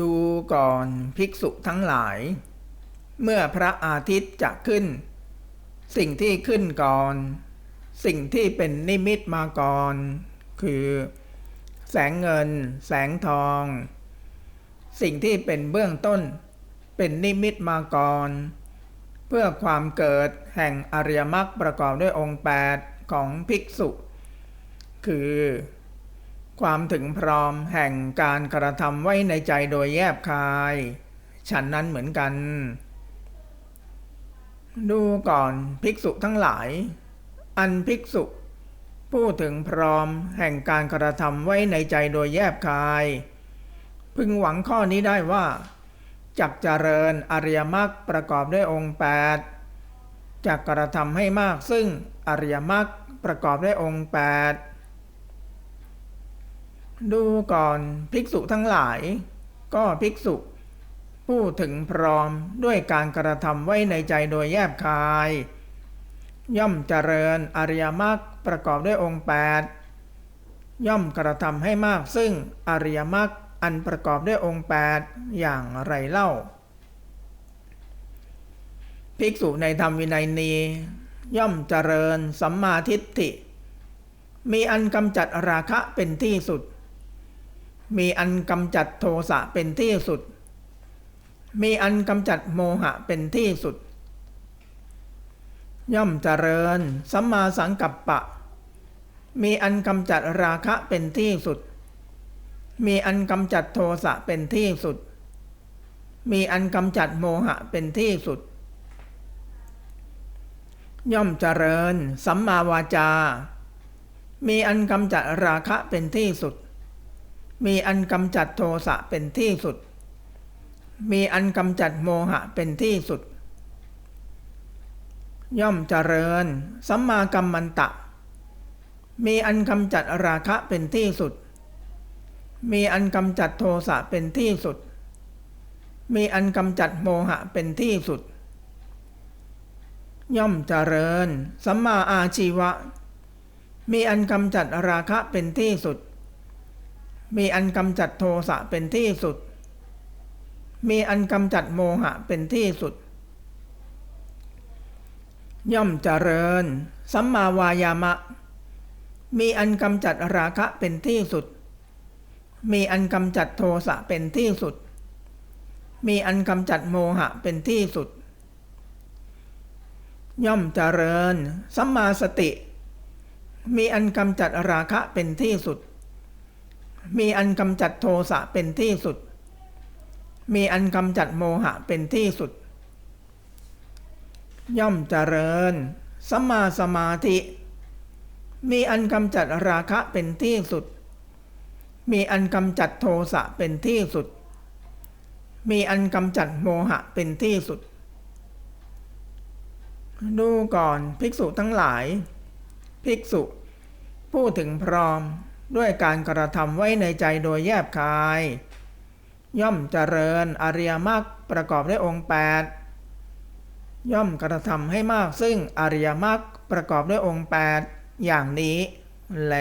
ดูก่อนภิกษุทั้งหลาย เมื่อพระอาทิตย์จะขึ้น สิ่งที่ขึ้นก่อน สิ่งที่เป็นนิมิตมาก่อน คือ แสงเงิน แสงทอง สิ่งที่เป็นเบื้องต้น เป็นนิมิตมาก่อน เพื่อความเกิดแห่งอริยมรรคประกอบด้วยองค์ 8 ของภิกษุ คือ ความถึงพร้อมแห่งการกระทำไว้ในใจโดยแยบคาย ฉันนั้นเหมือนกัน ดูก่อนภิกษุทั้งหลาย อันภิกษุผู้ถึงพร้อมแห่งการกระทำไว้ในใจโดยแยบคาย พึงหวังข้อนี้ได้ว่าจักเจริญอริยมรรคประกอบด้วยองค์ 8จักกระทำให้มากซึ่งอริยมรรคประกอบด้วยองค์ 8 ดูก่อนภิกษุทั้งหลาย ก็ภิกษุผู้ถึงพร้อมด้วยการกระทำไว้ในใจโดยแยบคาย ย่อมเจริญอริยมรรคประกอบด้วยองค์ 8 ย่อมกระทำให้มากซึ่งอริยมรรคอันประกอบด้วยองค์ 8 อย่างไรเล่า ภิกษุในธรรมวินัยนี้ ย่อมเจริญสัมมาทิฏฐิ มีอันกำจัดราคะเป็นที่สุด มีอันกำจัดโทสะเป็นที่สุด มีอันกำจัดโมหะเป็นที่สุด ย่อมเจริญสัมมาสังกัปปะ มีอันกำจัดราคะเป็นที่สุด มีอันกำจัดโทสะเป็นที่สุด มีอันกำจัดโมหะเป็นที่สุด ย่อมเจริญสัมมาวาจา มีอันกำจัดราคะเป็นที่สุด มีอันกำจัดโทสะเป็นที่สุด มีอันกำจัดโมหะเป็นที่สุด ย่อมเจริญ สัมมากัมมันตะ มีอันกำจัดราคะเป็นที่สุด มีอันกำจัดโทสะเป็นที่สุด มีอันกำจัดโมหะเป็นที่สุด ย่อมเจริญ สัมมาอาชีวะ มีอันกำจัดราคะเป็นที่สุด มีอันกำจัดโทสะเป็นที่สุด มีอันกำจัดโมหะเป็นที่สุด ย่อมเจริญ สัมมาวายามะ มีอันกำจัดราคะเป็นที่สุด มีอันกำจัดโทสะเป็นที่สุด มีอันกำจัดโมหะเป็นที่สุด ย่อมเจริญ สัมมาสติ มีอันกำจัดราคะเป็นที่สุด มีอันกำจัดโทสะเป็นที่สุด มีอันกำจัดโมหะเป็นที่สุด ย่อมเจริญสัมมาสมาธิ มีอันกำจัดราคะเป็นที่สุด มีอันกำจัดโทสะเป็นที่สุด มีอันกำจัดโมหะเป็นที่สุด ดูก่อนภิกษุทั้งหลาย ภิกษุ ผู้ถึงพร้อม ด้วยการกระทำไว้ในใจโดยแยบคาย ย่อมเจริญอริยมรรคประกอบด้วยองค์ 8 ย่อมกระทำให้มากซึ่งอริยมรรคประกอบด้วยองค์ 8 อย่างนี้แล